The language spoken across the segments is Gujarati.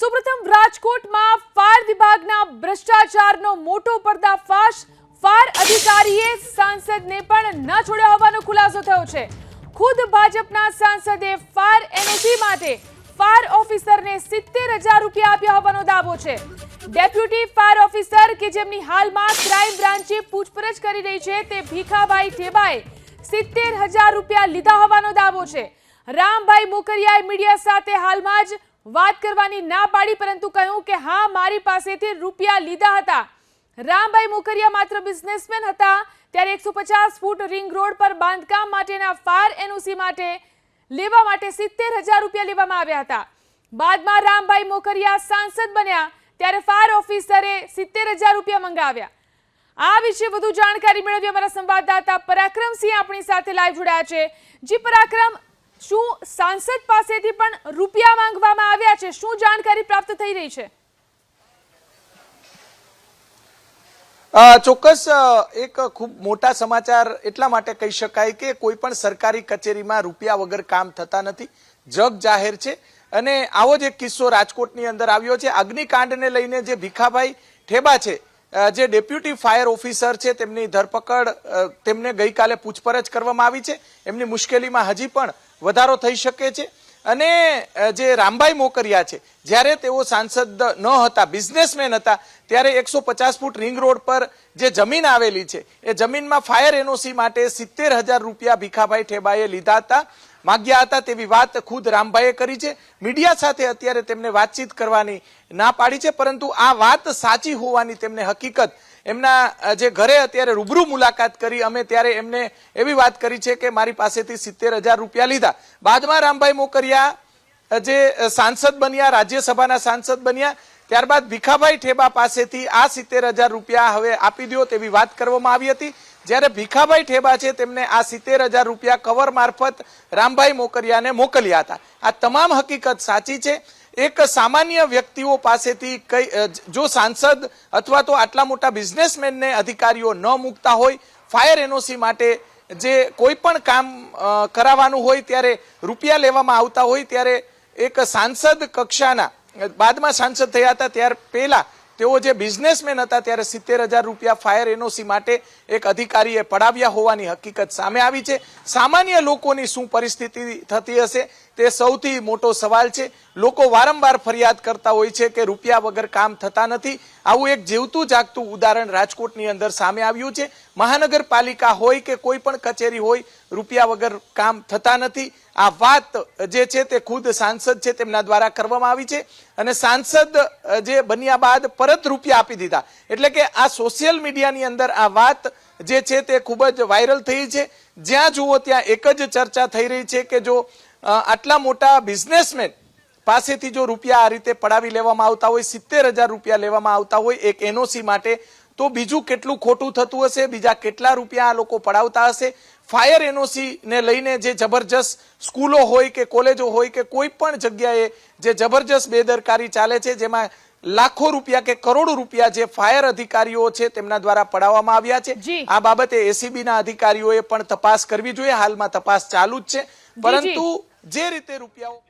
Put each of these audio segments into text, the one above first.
સુપ્રથમ રાજકોટમાં ફાયર વિભાગના ભ્રષ્ટાચારનો મોટો પર્દાફાશ ફાયર અધિકારીએ સાંસદને પણ ન છોડ્યા હોવાનો ખુલાસો થયો છે. ખુદ ભાજપના સાંસદે ફાયર એનઓસી માટે ફાયર ઓફિસરને સિત્તેર હજાર રૂપિયા આપ્યા હોવાનો દાવો છે. ડેપ્યુટી ફાયર ઓફિસર કે જેમની હાલમાં ક્રાઇમ બ્રાન્ચે પૂછપરછ કરી રહી છે તે ભીખાભાઈ ઠેબાએ સિત્તેર હજાર રૂપિયા લીધા હોવાનો દાવો છે. રામભાઈ મોકરિયાએ મીડિયા સાથે હાલમાં જ વાત કરવાની ના પાડી, પરંતુ કહ્યું કે હા, મારી પાસેથી રૂપિયા લીધા હતા. રામભાઈ મોકરિયા માત્ર બિઝનેસમેન હતા. ત્યારે એકસો ફૂટ રિંગ રોડ પર બાંધકામ માટેના ફાયર એનઓસી માટે લેવા માટે સિત્તેર હજાર રૂપિયા લેવામાં આવ્યા હતા. બાદમાં રામભાઈ મોકરિયા સાંસદ બન્યા. ત્યારે ફાયર ઓફિસરે સિત્તેર હજાર રૂપિયા મંગાવ્યા. આ વિશે વધુ જાણકારી મેળવી અમારા સંવાદદાતા પરાક્રમસિંહ આપણી સાથે લાઈવ જોડાયા છે. જી પરાક્રમ શું સાંસદ પાસેથી પણ રૂપિયા માંગવામાં આવ્યા છે? શું જાણકારી પ્રાપ્ત થઈ રહી છે? ચોક્કસ એક ખૂબ મોટા સમાચાર એટલા માટે કહી શકાય કે કોઈ પણ સરકારી કચેરીમાં રૂપિયા વગર કામ થતા નથી, જગ જાહેર છે. અને આવો જ એક કિસ્સો રાજકોટની અંદર આવ્યો છે. અગ્નિકાંડને લઈને જે ભીખાભાઈ ઠેબા છે જે ડેપ્યુટી ફાયર ઓફિસર છે, તેમની ધરપકડ તેમને ગઈકાલે પૂછપરછ કરવામાં આવી છે. એમની મુશ્કેલીમાં હજી પણ વધારો થઈ શકે છે. અને જે રામભાઈ મોકરિયા છે, જ્યારે તેઓ સાંસદ ન હતા બિઝનેસમેન હતા, ત્યારે એકસો પચાસ ફૂટ રિંગ રોડ પર જે જમીન આવેલી છે, એ જમીનમાં ફાયર એનઓસી માટે સિત્તેર હજાર રૂપિયા ભીખાભાઈ ઠેબાએ લીધા હતા. માગ્યા હતા તેવી વાત ખુદ રામભાઈએ કરી છે. મીડિયા સાથે અત્યારે તેમને વાતચીત કરવાની ના પાડી છે, પરંતુ આ વાત સાચી હોવાની તેમને હકીકત. એમના જે ઘરે અત્યારે રૂબરૂ મુલાકાત કરી, અમે ત્યારે એમને એવી વાત કરી છે કે મારી પાસેથી સિત્તેર હજાર રૂપિયા લીધા. બાદમાં રામભાઈ મોકરિયા જે સાંસદ બન્યા, રાજ્યસભાના સાંસદ બન્યા, ત્યારબાદ ભીખાભાઈ ઠેબા પાસેથી આ સિત્તેર હજાર રૂપિયા હવે આપી દો તેવી વાત કરવામાં આવી હતી. જ્યારે ભીખાભાઈ ઠેબા છે, તેમને આ સિત્તેર હજાર રૂપિયા કવર મારફત રામભાઈ મોકરિયાને મોકલ્યા હતા. આ તમામ હકીકત સાચી છે. એક સામાન્ય વ્યક્તિઓ પાસેથી કઈ જો સાંસદ અથવા તો આટલા મોટા બિઝનેસમેનને અધિકારીઓ ન મૂકતા હોય, ફાયર એનઓસી માટે જે કોઈ પણ કામ કરાવવાનું હોય, ત્યારે રૂપિયા લેવામાં આવતા હોય, ત્યારે એક સાંસદ કક્ષાના, બાદમાં સાંસદ થયા હતા, ત્યાર પહેલા તેઓ જે બિઝનેસમેન હતા ત્યારે સિત્તેર હજાર રૂપિયા ફાયર એનઓસી માટે એક અધિકારીએ પડાવ્યા હોવાની હકીકત સામે આવી છે. સામાન્ય લોકોની શું પરિસ્થિતિ થતી હશે? તે સૌથી મોટો સવાલ છે. લોકો વારંવાર ફરિયાદ કરતા હોય છે કે રૂપિયા વગર કામ થતા નથી. આવું એક જીવતું જાગતું ઉદાહરણ રાજકોટની અંદર સામે આવ્યું છે. મહાનગરપાલિકા હોય કે કોઈ પણ કચેરી હોય, રૂપિયા વગર કામ થતા નથી. આ વાત જે છે તે ખુદ સાંસદ છે તેમના દ્વારા કરવામાં આવી છે. અને સાંસદ જે બન્યા બાદ પરત રૂપિયા આપી દીધા. એટલે કે આ સોશિયલ મીડિયાની અંદર આ વાત જે છે તે ખૂબ જ વાયરલ થઈ છે. જ્યાં જુઓ ત્યાં એક જ ચર્ચા થઈ રહી છે કે જો આટલા મોટા બિઝનેસમેન પાસેથી જો રૂપિયા આ રીતે પડાવી લેવામાં આવતા હોય સિત્તેર હજાર રૂપિયા લેવામાં આવતા હોય એક એનઓસી માટે તો બીજું કેટલું ખોટું થતું હશે? બીજા કેટલા રૂપિયા આ લોકો પડાવતા હશે? ફાયર એનઓસી ને લઈને જે જબરજસ્ત સ્કૂલો હોય કે કોલેજો હોય કે કોઈ પણ જગ્યાએ જે જબરજસ્ત બેદરકારી ચાલે છે જેમાં લાખો રૂપિયા કે કરોડો રૂપિયા જે ફાયર અધિકારીઓ છે તેમના દ્વારા પડાવવામાં આવ્યા છે. આ બાબતે એસીબી ના અધિકારીઓએ પણ તપાસ કરવી જોઈએ. હાલમાં તપાસ ચાલુ જ છે. પરંતુ જે રીતે રૂપિયાઓ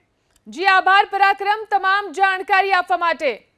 જી આભાર પરાક્રમ તમામ જાણકારી આપવા માટે.